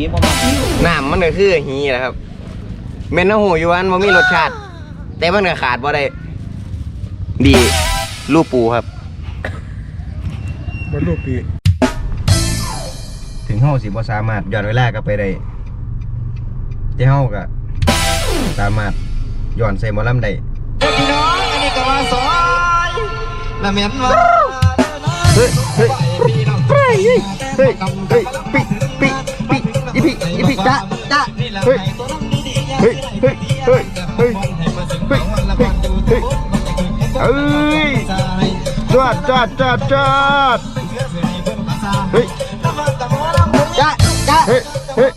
กี้บ่มาน้ำมันก็คือฮีแหละครับเมนน้ำหูอยู่อันว่ามีรสชาติ แต่มันก็ขาดบ่ได้ดีลูกปูครับบรรลุปีถึงเฮาสิบ่สามารถย้อนเวลากลับไปได้แต่เฮาก็สามารถย้อนใส่หมอลำได้พี่น้องอันนี้ก็มาซอยละเมียนว่าเฮ้ยเฮ้ยเฮ้ยเฮ้ยเฮ้ยปิปิปิอีปิอีปิ จะจะเฮ้ยเฮ้ยเฮ้ยเฮ้ยเฮ้ยเฮ้ยเฮ้ยเฮ้ยจอดจอดจอดจอดเฮ้ยจ้าจ้าเฮ้ยเฮ้ย